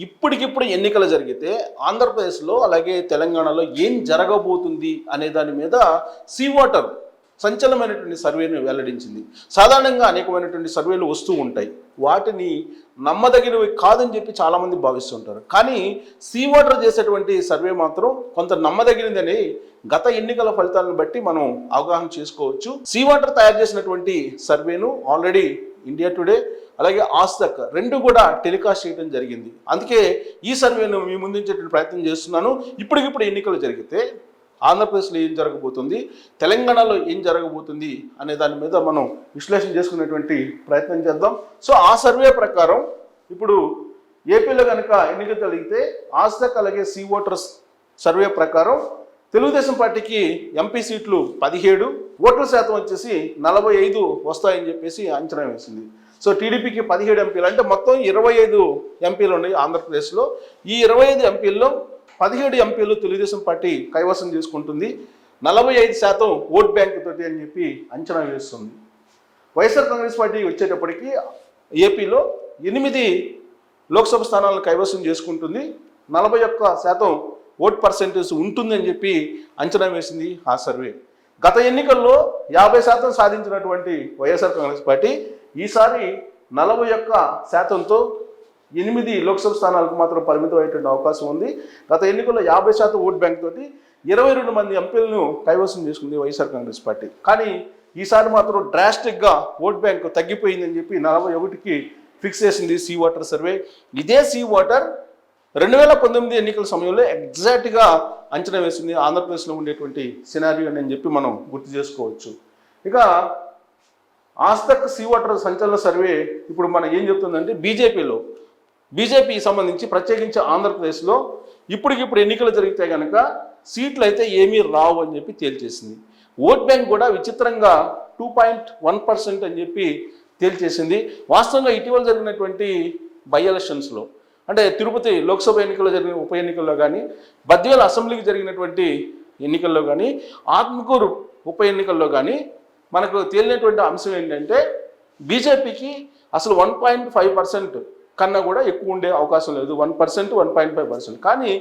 ఇప్పటికిప్పుడు ఎన్నికలు జరిగితే ఆంధ్రప్రదేశ్లో అలాగే తెలంగాణలో ఏం జరగబోతుంది అనే దాని మీద సీ వాటర్ సంచలనమైనటువంటి సర్వేను వెల్లడించింది. సాధారణంగా అనేకమైనటువంటి సర్వేలు వస్తూ ఉంటాయి. వాటిని నమ్మదగినవి కాదని చెప్పి చాలామంది భావిస్తుంటారు. కానీ సీ వాటర్ చేసేటువంటి సర్వే మాత్రం కొంత నమ్మదగినదని గత ఎన్నికల ఫలితాలను బట్టి మనం అవగాహన చేసుకోవచ్చు. సీ వాటర్ తయారు చేసినటువంటి సర్వేను ఆల్రెడీ ఇండియా టుడే అలాగే ఆస్తక్ రెండు కూడా టెలికాస్ట్ చేయడం జరిగింది. అందుకే ఈ సర్వేను మీ ముందుంచేటువంటి ప్రయత్నం చేస్తున్నాను. ఇప్పటికిప్పుడు ఎన్నికలు జరిగితే ఆంధ్రప్రదేశ్లో ఏం జరగబోతుంది తెలంగాణలో ఏం జరగబోతుంది అనే దాని మీద మనం విశ్లేషణ చేసుకునేటువంటి ప్రయత్నం చేద్దాం. సో ఆ సర్వే ప్రకారం ఇప్పుడు ఏపీలో కనుక ఎన్నికలు జరిగితే ఆస్తక్ అలాగే సీ ఓటర్స్ సర్వే ప్రకారం తెలుగుదేశం పార్టీకి ఎంపీ సీట్లు పదిహేడు ఓట్ల శాతం వచ్చేసి నలభై ఐదు వస్తాయని చెప్పేసి అంచనా వేసింది. సో టీడీపీకి పదిహేడు ఎంపీలు అంటే మొత్తం ఇరవై ఐదు ఎంపీలు ఉన్నాయి ఆంధ్రప్రదేశ్లో. ఈ ఇరవై ఐదు ఎంపీల్లో పదిహేడు ఎంపీలు తెలుగుదేశం పార్టీ కైవసం చేసుకుంటుంది. నలభై ఐదు శాతం ఓట్ బ్యాంక్ తోటి అని చెప్పి అంచనా వేస్తుంది. వైఎస్ఆర్ కాంగ్రెస్ పార్టీ వచ్చేటప్పటికి ఏపీలో ఎనిమిది లోక్సభ స్థానాలను కైవసం చేసుకుంటుంది. నలభై ఒక్క శాతం ఓట్ పర్సెంటేజ్ ఉంటుందని చెప్పి అంచనా వేసింది ఆ సర్వే. గత ఎన్నికల్లో యాభై శాతం సాధించినటువంటి వైఎస్ఆర్ కాంగ్రెస్ పార్టీ ఈసారి నలభై ఒక్క శాతంతో ఎనిమిది లోక్సభ స్థానాలకు మాత్రం పరిమితం అయ్యేటువంటి అవకాశం ఉంది. గత ఎన్నికల్లో యాభై శాతం ఓట్ బ్యాంక్ తోటి ఇరవై రెండు మంది ఎంపీలను కైవసం చేసుకుంది వైఎస్ఆర్ కాంగ్రెస్ పార్టీ. కానీ ఈసారి మాత్రం డ్రాస్టిక్గా ఓట్ బ్యాంక్ తగ్గిపోయిందని చెప్పి నలభై ఒకటికి ఫిక్స్ చేసింది సీ వాటర్ సర్వే. ఇదే సీ వాటర్ రెండు వేల పంతొమ్మిది ఎన్నికల సమయంలో ఎగ్జాక్ట్గా అంచనా వేసింది ఆంధ్రప్రదేశ్లో ఉండేటువంటి సినారియో అని చెప్పి మనం గుర్తు చేసుకోవచ్చు. ఇక ఆస్తక్ సీ వాటర్ సంచలన సర్వే ఇప్పుడు మనం ఏం చెప్తుందంటే బీజేపీలో. బీజేపీకి సంబంధించి ప్రత్యేకించి ఆంధ్రప్రదేశ్లో ఇప్పటికిప్పుడు ఎన్నికలు జరిగితే కనుక సీట్లు అయితే ఏమీ రావు అని చెప్పి తేల్చేసింది. ఓట్ బ్యాంక్ కూడా విచిత్రంగా టూ పాయింట్ వన్ పర్సెంట్ అని చెప్పి తేల్చేసింది. వాస్తవంగా ఇటీవల జరిగినటువంటి బై ఎలక్షన్స్లో అంటే తిరుపతి లోక్సభ ఎన్నికల్లో జరిగిన ఉప ఎన్నికల్లో కానీ బద్వేల అసెంబ్లీకి జరిగినటువంటి ఎన్నికల్లో కానీ ఆత్మకూరు ఉప ఎన్నికల్లో కానీ మనకు తేలినటువంటి అంశం ఏంటంటే బీజేపీకి అసలు వన్ పాయింట్ ఫైవ్ పర్సెంట్ కన్నా కూడా ఎక్కువ ఉండే అవకాశం లేదు. One percent one point five percent కానీ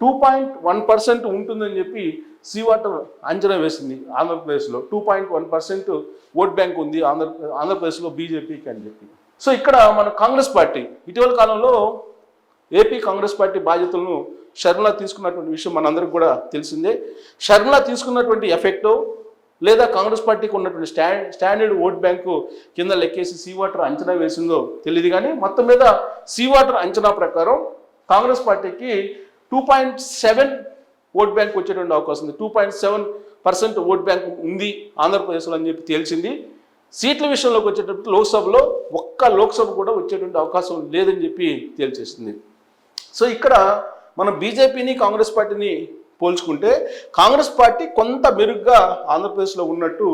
టూ పాయింట్ వన్ పర్సెంట్ ఉంటుందని చెప్పి సీ వాటర్ అంచనా వేసింది ఆంధ్రప్రదేశ్లో. Two point one percent vote bank ఉంది ఆంధ్ర ఆంధ్రప్రదేశ్లో బీజేపీకి అని చెప్పి. సో ఇక్కడ మన కాంగ్రెస్ పార్టీ ఇటీవల కాలంలో ఏపీ కాంగ్రెస్ పార్టీ బాధ్యతలను షర్మిల తీసుకున్నటువంటి విషయం మనందరికి కూడా తెలిసిందే. షర్మిల తీసుకున్నటువంటి ఎఫెక్టు లేదా కాంగ్రెస్ పార్టీకి ఉన్నటువంటి స్టాండ్ స్టాండర్డ్ ఓట్ బ్యాంకు కింద లెక్కేసి సీ వాటర్ అంచనా వేసిందో తెలియదు కానీ మొత్తం మీద సీ వాటర్ అంచనా ప్రకారం కాంగ్రెస్ పార్టీకి two point seven vote bank వచ్చేటువంటి అవకాశం ఉంది. Two point seven percent vote bank ఉంది ఆంధ్రప్రదేశ్లో అని చెప్పి తేల్చింది. సీట్ల విషయంలోకి వచ్చేటప్పుడు లోక్సభలో ఒక్క లోక్సభ కూడా వచ్చేటువంటి అవకాశం లేదని చెప్పి తేల్చేసింది. సో ఇక్కడ మనం బీజేపీని కాంగ్రెస్ పార్టీని పోల్చుకుంటే కాంగ్రెస్ పార్టీ కొంత మెరుగ్గా ఆంధ్రప్రదేశ్లో ఉన్నట్టు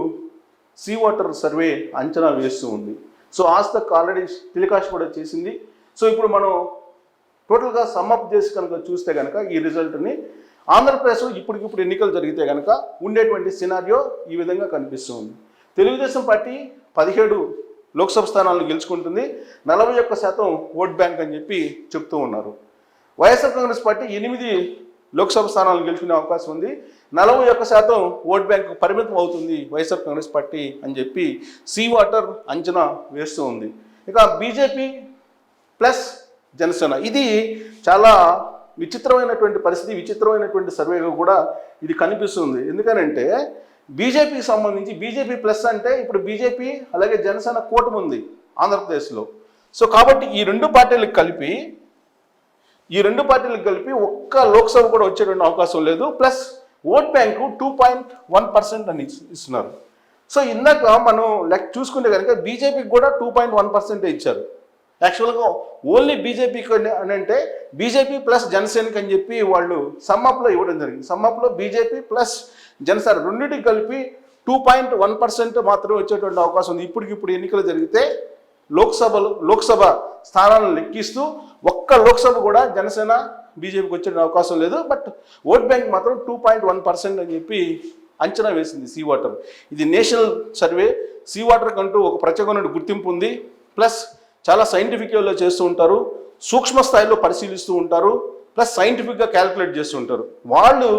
సీ వాటర్ సర్వే అంచనా వేస్తూ ఉంది. సో ఆస్తక్ ఆల్రెడీ టెలికాస్ట్ కూడా చేసింది. సో ఇప్పుడు మనం టోటల్గా సమ్అప్ చేసి కనుక చూస్తే కనుక ఈ రిజల్ట్ని ఆంధ్రప్రదేశ్లో ఇప్పటికిప్పుడు ఎన్నికలు జరిగితే కనుక ఉండేటువంటి సినారియో ఈ విధంగా కనిపిస్తుంది. తెలుగుదేశం పార్టీ పదిహేడు లోక్సభ స్థానాలను గెలుచుకుంటుంది. నలభై ఒక్క శాతం ఓట్ బ్యాంక్ అని చెప్పి చెప్తూ ఉన్నారు. వైఎస్ఆర్ కాంగ్రెస్ పార్టీ ఎనిమిది లోక్సభ స్థానాలు గెలుచుకునే అవకాశం ఉంది. నలభై ఒక్క శాతం ఓట్ బ్యాంక్ పరిమితం అవుతుంది వైఎస్ఆర్ కాంగ్రెస్ పార్టీ అని చెప్పి సీ వాటర్ అంచనా వేస్తూ ఉంది. ఇక బీజేపీ ప్లస్ జనసేన. ఇది చాలా విచిత్రమైనటువంటి పరిస్థితి విచిత్రమైనటువంటి సర్వేగా కూడా ఇది కనిపిస్తుంది. ఎందుకనంటే బీజేపీకి సంబంధించి బీజేపీ ప్లస్ అంటే ఇప్పుడు బీజేపీ అలాగే జనసేన కూటమి ఉంది ఆంధ్రప్రదేశ్లో. సో కాబట్టి ఈ రెండు పార్టీలకు కలిపి ఈ రెండు పార్టీలు కలిపి ఒక్క లోక్సభ కూడా వచ్చేటువంటి అవకాశం లేదు. Plus vote bank two point one percent అని ఇస్తున్నారు. సో ఇందాక మనం లెక్క చూసుకుంటే కనుక బీజేపీకి కూడా టూ పాయింట్ వన్ పర్సెంటే ఇచ్చారు. యాక్చువల్గా ఓన్లీ బీజేపీకి అని అంటే బీజేపీ ప్లస్ జనసేనకి అని చెప్పి వాళ్ళు సమ్మప్లో ఇవ్వడం జరిగింది. సమ్మప్లో బీజేపీ ప్లస్ జనసేన రెండింటికి కలిపి టూ పాయింట్ వన్ పర్సెంట్ మాత్రమే వచ్చేటువంటి అవకాశం ఉంది. ఇప్పటికిప్పుడు ఎన్నికలు జరిగితే లోక్సభలో లోక్సభ స్థానాలను లెక్కిస్తూ ఒక్క లోక్సభ కూడా జనసేన బీజేపీకి వచ్చే అవకాశం లేదు. బట్ ఓట్ బ్యాంక్ మాత్రం టూ పాయింట్ వన్ పర్సెంట్ అని చెప్పి అంచనా వేసింది సీ వాటర్. ఇది నేషనల్ సర్వే. సీ వాటర్ కంటూ ఒక ప్రత్యేకమైన గుర్తింపు ఉంది. ప్లస్ చాలా సైంటిఫిక్ వేలో చేస్తూ ఉంటారు. సూక్ష్మ స్థాయిలో పరిశీలిస్తూ ఉంటారు. ప్లస్ సైంటిఫిక్గా క్యాలిక్యులేట్ చేస్తూ ఉంటారు. వాళ్ళు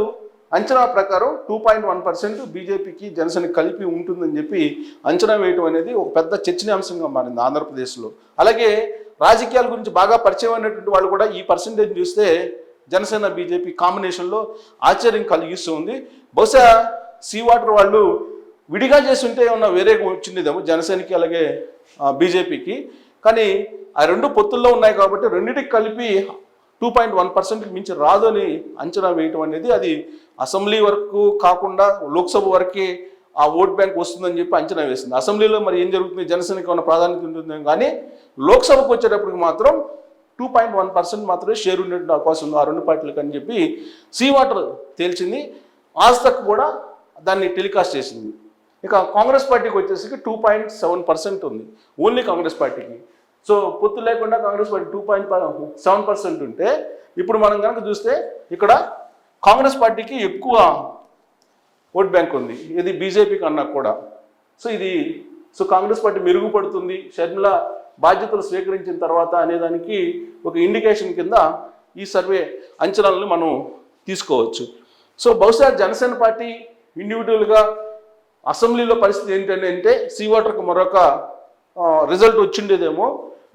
అంచనా ప్రకారం టూ పాయింట్ వన్ పర్సెంట్ బీజేపీకి జనసేన కలిపి ఉంటుందని చెప్పి అంచనా వేయటం అనేది ఒక పెద్ద చర్చనీయాంశంగా మారింది ఆంధ్రప్రదేశ్లో. అలాగే రాజకీయాల గురించి బాగా పరిచయం అయినటువంటి వాళ్ళు కూడా ఈ పర్సంటేజ్ చూస్తే జనసేన బీజేపీ కాంబినేషన్లో ఆశ్చర్యం కలిగిస్తూ ఉంది. బహుశా సీ వాటర్ వాళ్ళు విడిగా చేస్తుంటే ఉంటే ఏమన్నా వేరే వచ్చిందేమో జనసేనకి అలాగే బీజేపీకి. కానీ ఆ రెండు పొత్తుల్లో ఉన్నాయి కాబట్టి రెండింటికి కలిపి టూ పాయింట్ వన్ పర్సెంట్కి మించి రాదు అని అంచనా వేయటం అనేది అది అసెంబ్లీ వరకు కాకుండా లోక్సభ వరకే ఆ ఓట్ బ్యాంక్ వస్తుందని చెప్పి అంచనా వేసింది. అసెంబ్లీలో మరి ఏం జరుగుతుంది? జనసేనకి ఉన్న ప్రాధాన్యత ఉంటుంది కానీ లోక్సభకు వచ్చేటప్పటికి మాత్రం టూ పాయింట్ వన్ పర్సెంట్ మాత్రమే షేర్ ఉండే అవకాశం ఉంది. ఆ రెండు పార్టీలకు అని చెప్పి సీ వాటర్ తేల్చింది. ఆస్తక్ కూడా దాన్ని టెలికాస్ట్ చేసింది. ఇక కాంగ్రెస్ పార్టీకి వచ్చేసరికి టూ పాయింట్ సెవెన్ పర్సెంట్ ఉంది. ఓన్లీ కాంగ్రెస్ పార్టీకి. సో పొత్తు లేకుండా Congress party two point seven percent ఉంటే ఇప్పుడు మనం కనుక చూస్తే ఇక్కడ కాంగ్రెస్ పార్టీకి ఎక్కువ ఓట్ బ్యాంక్ ఉంది. ఇది బీజేపీ కన్నా కూడా. సో ఇది సో కాంగ్రెస్ పార్టీ మెరుగుపడుతుంది. షర్మిల బాధ్యతలు స్వీకరించిన తర్వాత అనేదానికి ఒక ఇండికేషన్ కింద ఈ సర్వే అంచనాలను మనం తీసుకోవచ్చు. సో బహుశా జనసేన పార్టీ ఇండివిజువల్గా అసెంబ్లీలో పరిస్థితి ఏంటంటే అంటే సీ వాటర్కి మరొక రిజల్ట్ వచ్చిండేదేమో.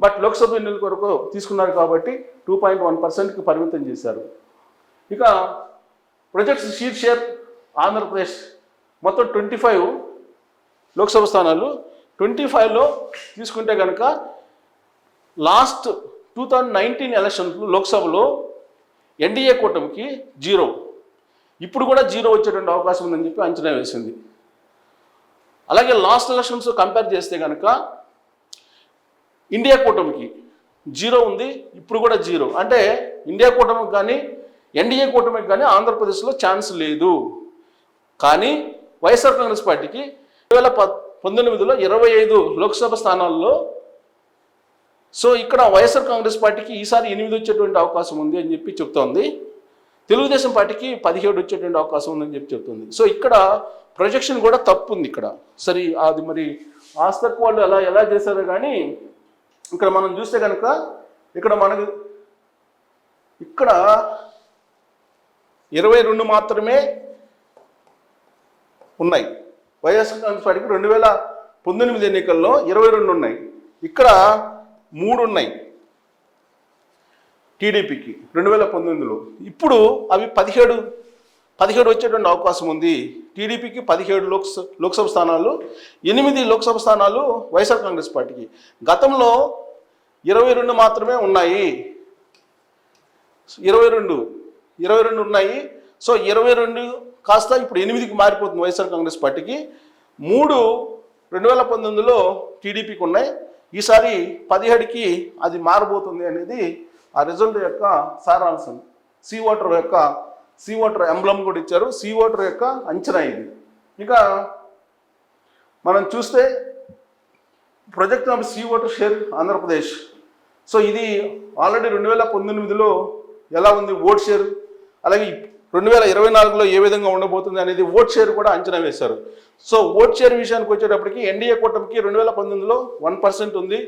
బట్ లోక్సభ ఎన్నికల కొరకు తీసుకున్నారు కాబట్టి టూ పాయింట్ వన్ పర్సెంట్కి పరిమితం చేశారు. ఇక ప్రొజెక్ట్స్ షీట్ షేర్ ఆంధ్రప్రదేశ్ మొత్తం ట్వంటీ ఫైవ్ లోక్సభ స్థానాలు. ట్వంటీ ఫైవ్లో తీసుకుంటే కనుక last two thousand nineteen election లోక్సభలో ఎన్డీఏ కూటమికి జీరో. ఇప్పుడు కూడా జీరో వచ్చేటువంటి అవకాశం ఉందని చెప్పి అంచనా వేసింది. అలాగే లాస్ట్ ఎలక్షన్స్ కంపేర్ చేస్తే కనుక ఇండియా కూటమికి జీరో ఉంది ఇప్పుడు కూడా జీరో. అంటే ఇండియా కూటమికి కానీ ఎన్డీఏ కూటమికి కానీ ఆంధ్రప్రదేశ్లో ఛాన్స్ లేదు. కానీ వైఎస్ఆర్ కాంగ్రెస్ పార్టీకి రెండు వేల ప పంతొమ్మిదిలో ఇరవై ఐదు లోక్సభ స్థానాల్లో సో ఇక్కడ వైఎస్ఆర్ కాంగ్రెస్ పార్టీకి ఈసారి ఎనిమిది వచ్చేటువంటి అవకాశం ఉంది అని చెప్పి చెప్తోంది. తెలుగుదేశం పార్టీకి పదిహేడు వచ్చేటువంటి అవకాశం ఉందని చెప్పి చెప్తుంది. సో ఇక్కడ ప్రొజెక్షన్ కూడా తప్పు ఉంది ఇక్కడ. సరే అది మరి ఆస్తక్ వాళ్ళు ఎలా ఎలా చేశారో కానీ ఇక్కడ మనం చూస్తే కనుక ఇక్కడ మనకు ఇక్కడ ఇరవై రెండు మాత్రమే ఉన్నాయి. వైఎస్ఆర్ కాంగ్రెస్ పార్టీకి రెండు వేల పంతొమ్మిది ఎన్నికల్లో ఇరవై రెండు ఉన్నాయి. ఇక్కడ మూడు ఉన్నాయి. టీడీపీకి రెండు వేల పంతొమ్మిదిలో. ఇప్పుడు అవి పదిహేడు పదిహేడు వచ్చేటువంటి అవకాశం ఉంది. టీడీపీకి పదిహేడు లోక్స లోక్సభ స్థానాలు ఎనిమిది లోక్సభ స్థానాలు వైఎస్ఆర్ కాంగ్రెస్ పార్టీకి. గతంలో ఇరవై రెండు మాత్రమే ఉన్నాయి. ఇరవై రెండు ఇరవై రెండు ఉన్నాయి. సో ఇరవై రెండు కాస్త ఇప్పుడు ఎనిమిదికి మారిపోతుంది వైఎస్ఆర్ కాంగ్రెస్ పార్టీకి. మూడు రెండు వేల పంతొమ్మిదిలో టీడీపీకి ఉన్నాయి. ఈసారి పదిహేడుకి అది మారబోతుంది అనేది ఆ రిజల్ట్ యొక్క సారాంశం. సీ ఓటర్ యొక్క సీ ఓటర్ ఎంబ్లం కూడా ఇచ్చారు. సీ ఓటర్ యొక్క అంచనా ఇది. ఇంకా మనం చూస్తే project of C Voter share Andhra Pradesh. So ఇది ఆల్రెడీ రెండు వేల పంతొమ్మిదిలో ఎలా ఉంది ఓట్ షేర్? అలాగే రెండు వేల ఇరవై నాలుగులో ఏ విధంగా ఉండబోతుంది అనేది ఓట్ షేర్ కూడా అంచనా వేశారు. సో ఓట్ షేర్ విషయానికి వచ్చేటప్పటికి ఎన్డీఏ కూటమికి రెండు వేల పంతొమ్మిదిలో వన్ పర్సెంట్ ఉంది.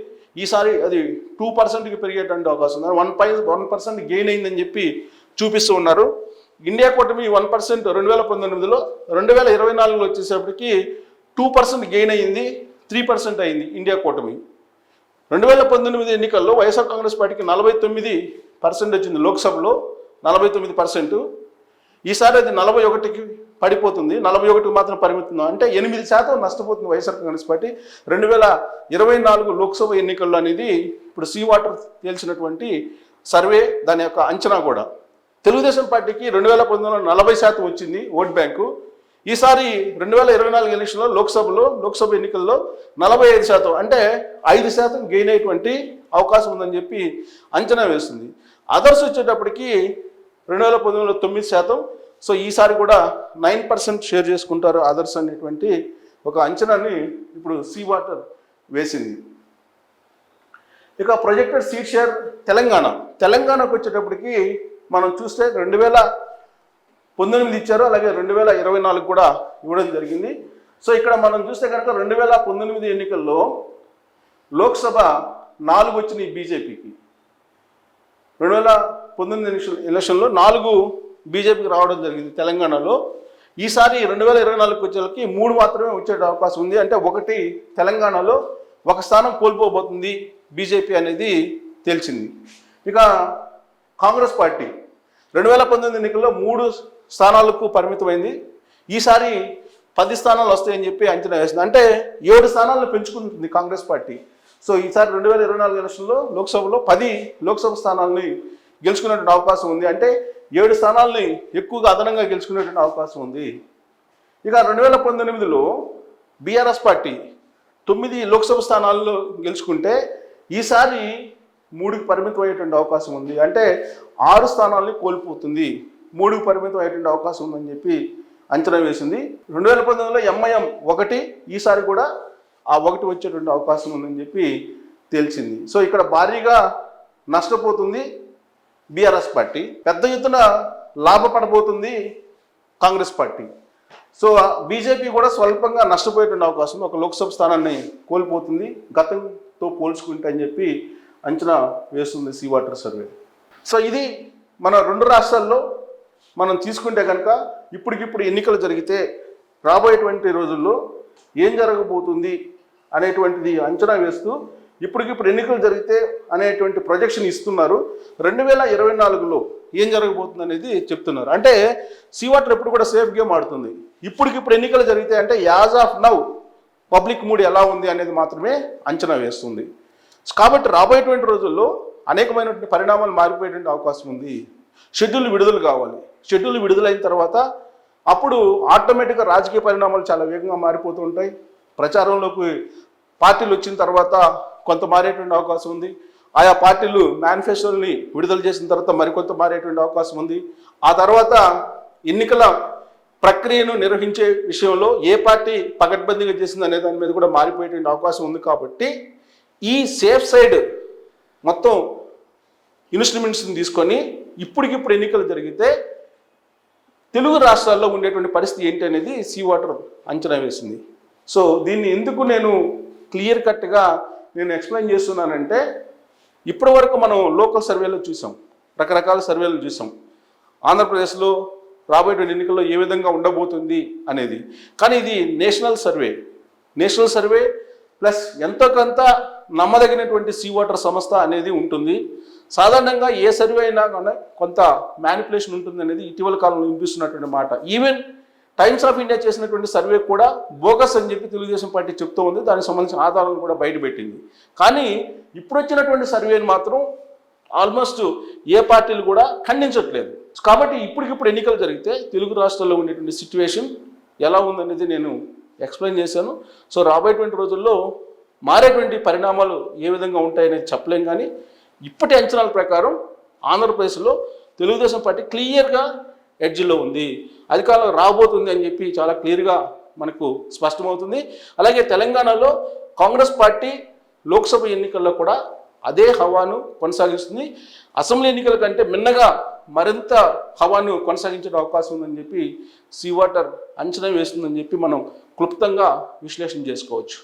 ఈసారి అది టూ పర్సెంట్కి పెరిగేటువంటి అవకాశం ఉంది. వన్ పై వన్ పర్సెంట్ గెయిన్ అయిందని చెప్పి చూపిస్తూ ఉన్నారు. ఇండియా కూటమి వన్ పర్సెంట్ రెండు వేల పంతొమ్మిదిలో రెండు వేల ఇరవై నాలుగులో వచ్చేసేపటికి టూ పర్సెంట్ గెయిన్ అయ్యింది త్రీ పర్సెంట్ అయింది ఇండియా కూటమి. రెండు వేల పంతొమ్మిది ఎన్నికల్లో వైఎస్ఆర్ కాంగ్రెస్ పార్టీకి నలభై తొమ్మిది పర్సెంట్ వచ్చింది లోక్సభలో నలభై తొమ్మిది పర్సెంట్. ఈసారి అది నలభై ఒకటికి పడిపోతుంది. నలభై ఒకటికి మాత్రం పరిమితం అంటే ఎనిమిది శాతం నష్టపోతుంది వైఎస్ఆర్ కాంగ్రెస్ పార్టీ. రెండు వేల ఇరవై నాలుగు లోక్సభ ఎన్నికల్లో అనేది ఇప్పుడు సీ వాటర్ తేల్చినటువంటి సర్వే దాని యొక్క అంచనా కూడా. తెలుగుదేశం పార్టీకి రెండు వేల పంతొమ్మిదిలో నలభై శాతం వచ్చింది ఓట్ బ్యాంకు. ఈసారి రెండు వేల ఇరవై నాలుగు ఎలక్షన్లో లోక్సభలో లోక్సభ ఎన్నికల్లో నలభై ఐదు శాతం. అంటే ఐదు శాతం గెయిన్ అయ్యేటువంటి అవకాశం ఉందని చెప్పి అంచనా వేస్తుంది. అదర్స్ వచ్చేటప్పటికి రెండు వేల పంతొమ్మిదిలో తొమ్మిది శాతం. సో ఈసారి కూడా నైన్ పర్సెంట్ షేర్ చేసుకుంటారు అదర్స్ అనేటువంటి ఒక అంచనాని ఇప్పుడు సీ వాటర్ వేసింది. ఇక ప్రొజెక్టెడ్ సీట్ షేర్ తెలంగాణ. తెలంగాణకు వచ్చేటప్పటికి మనం చూస్తే రెండు వేల పంతొమ్మిది ఇచ్చారు అలాగే రెండు వేల ఇరవై నాలుగు కూడా ఇవ్వడం జరిగింది. సో ఇక్కడ మనం చూస్తే కనుక రెండు వేల పంతొమ్మిది ఎన్నికల్లో లోక్సభ నాలుగు వచ్చినాయి బీజేపీకి. రెండు వేల పంతొమ్మిది ఎలక్షన్లో నాలుగు బీజేపీకి రావడం జరిగింది తెలంగాణలో. ఈసారి రెండు వేల ఇరవై నాలుగు వచ్చేకి మూడు మాత్రమే వచ్చే అవకాశం ఉంది. అంటే ఒకటి తెలంగాణలో ఒక స్థానం కోల్పోబోతుంది బీజేపీ అనేది తేల్చింది ఇక కాంగ్రెస్ పార్టీ రెండు వేల పంతొమ్మిది ఎన్నికల్లో మూడు స్థానాలకు పరిమితమైంది. ఈసారి పది స్థానాలు వస్తాయని చెప్పి అంచనా వేసింది. అంటే ఏడు స్థానాలను పెంచుకుంటుంది కాంగ్రెస్ పార్టీ. సో ఈసారి రెండు వేల ఇరవై నాలుగు ఎలక్షన్లో లోక్సభలో పది లోక్సభ స్థానాలని గెలుచుకునేటువంటి అవకాశం ఉంది. అంటే ఏడు స్థానాలని ఎక్కువగా అదనంగా గెలుచుకునేటువంటి అవకాశం ఉంది. ఇక రెండు వేల పంతొమ్మిదిలో బీఆర్ఎస్ పార్టీ తొమ్మిది లోక్సభ స్థానాల్లో గెలుచుకుంటే ఈసారి మూడుకి పరిమితం అయ్యేటువంటి అవకాశం ఉంది. అంటే ఆరు స్థానాల్ని కోల్పోతుంది. మూడుకి పరిమితం అయ్యేటువంటి అవకాశం ఉందని చెప్పి అంచనా వేసింది. రెండు వేల పంతొమ్మిదిలో ఎంఐఎం ఒకటి ఈసారి కూడా ఆ ఒకటి వచ్చేటువంటి అవకాశం ఉందని చెప్పి తేల్చింది. సో ఇక్కడ భారీగా నష్టపోతుంది. BRS party. పెద్ద ఎత్తున లాభపడబోతుంది కాంగ్రెస్ పార్టీ. సో బీజేపీ కూడా స్వల్పంగా నష్టపోయేటువంటి అవకాశం ఒక లోక్సభ స్థానాన్ని కోల్పోతుంది. గతంతో పోల్చుకుంటే అని చెప్పి అంచనా వేస్తుంది సీ వాటర్ సర్వే. సో ఇది మన రెండు రాష్ట్రాల్లో మనం తీసుకుంటే కనుక ఇప్పటికిప్పుడు ఎన్నికలు జరిగితే రాబోయేటువంటి రోజుల్లో ఏం జరగబోతుంది అనేటువంటిది అంచనా వేస్తూ ఇప్పటికిప్పుడు ఎన్నికలు జరిగితే అనేటువంటి ప్రొజెక్షన్ ఇస్తున్నారు. రెండు వేల ఇరవై నాలుగులో ఏం జరగబోతుంది అనేది చెప్తున్నారు. అంటే సీ వాటర్ ఎప్పుడు కూడా సేఫ్ గేమ్ ఆడుతుంది ఇప్పటికిప్పుడు ఎన్నికలు జరిగితే అంటే as of now public mood ఎలా ఉంది అనేది మాత్రమే అంచనా వేస్తుంది. కాబట్టి రాబోయేటువంటి రోజుల్లో అనేకమైనటువంటి పరిణామాలు మారిపోయేటువంటి అవకాశం ఉంది. షెడ్యూల్ విడుదల కావాలి. షెడ్యూల్ విడుదలైన తర్వాత అప్పుడు ఆటోమేటిక్గా రాజకీయ పరిణామాలు చాలా వేగంగా మారిపోతూ ఉంటాయి. ప్రచారంలోకి పార్టీలు వచ్చిన తర్వాత కొంత మారేటువంటి అవకాశం ఉంది. ఆయా పార్టీలు మేనిఫెస్టోని విడుదల చేసిన తర్వాత మరికొంత మారేటువంటి అవకాశం ఉంది. ఆ తర్వాత ఎన్నికల ప్రక్రియను నిర్వహించే విషయంలో ఏ పార్టీ పకడ్బందీగా చేసింది అనే దాని మీద కూడా మారిపోయేటువంటి అవకాశం ఉంది కాబట్టి ఈ సేఫ్ సైడ్ మొత్తం ఇన్స్ట్రుమెంట్స్ని తీసుకొని ఇప్పటికిప్పుడు ఎన్నికలు జరిగితే తెలుగు రాష్ట్రాల్లో ఉండేటువంటి పరిస్థితి ఏంటి అనేది సీ వాటర్ అంచనా వేసింది. సో దీన్ని ఎందుకు నేను క్లియర్ కట్గా నేను ఎక్స్ప్లెయిన్ చేస్తున్నానంటే ఇప్పటి వరకు మనం లోకల్ సర్వేలో చూసాం. రకరకాల సర్వేలు చూసాం. ఆంధ్రప్రదేశ్లో రాబోయే ఎన్నికల్లో ఏ విధంగా ఉండబోతుంది అనేది. కానీ ఇది national survey national survey plus ఎంతో కొంత నమ్మదగినటువంటి సీ వాటర్ సంస్థ అనేది ఉంటుంది. సాధారణంగా ఏ సర్వే అయినా కానీ కొంత మ్యానిపులేషన్ ఉంటుంది అనేది ఇటీవల కాలంలో వినిపిస్తున్నటువంటి మాట. ఈవెన్ టైమ్స్ ఆఫ్ ఇండియా చేసినటువంటి సర్వే కూడా బోగస్ అని చెప్పి తెలుగుదేశం పార్టీ చెప్తూ ఉంది. దానికి సంబంధించిన ఆధారాలను కూడా బయటపెట్టింది కానీ ఇప్పుడు వచ్చినటువంటి సర్వేని మాత్రం ఆల్మోస్ట్ ఏ పార్టీలు కూడా ఖండించట్లేదు. కాబట్టి ఇప్పటికిప్పుడు ఎన్నికలు జరిగితే తెలుగు రాష్ట్రాల్లో ఉండేటువంటి సిచ్యువేషన్ ఎలా ఉందనేది నేను ఎక్స్ప్లెయిన్ చేశాను. సో రాబోయేటువంటి రోజుల్లో మారేటువంటి పరిణామాలు ఏ విధంగా ఉంటాయనేది చెప్పలేం కానీ ఇప్పటి అంచనాల ప్రకారం ఆంధ్రప్రదేశ్లో తెలుగుదేశం పార్టీ క్లియర్గా ఎడ్జ్లో ఉంది. అధికారంలో రాబోతుంది అని చెప్పి చాలా క్లియర్గా మనకు స్పష్టమవుతుంది. అలాగే తెలంగాణలో కాంగ్రెస్ పార్టీ లోక్సభ ఎన్నికల్లో కూడా అదే హవాను కొనసాగిస్తుంది. అసెంబ్లీ ఎన్నికల కంటే మిన్నగా మరింత హవాను కొనసాగించే అవకాశం ఉందని చెప్పి సీ వాటర్ అంచనా వేస్తుందని చెప్పి మనం క్లుప్తంగా విశ్లేషణ చేసుకోవచ్చు.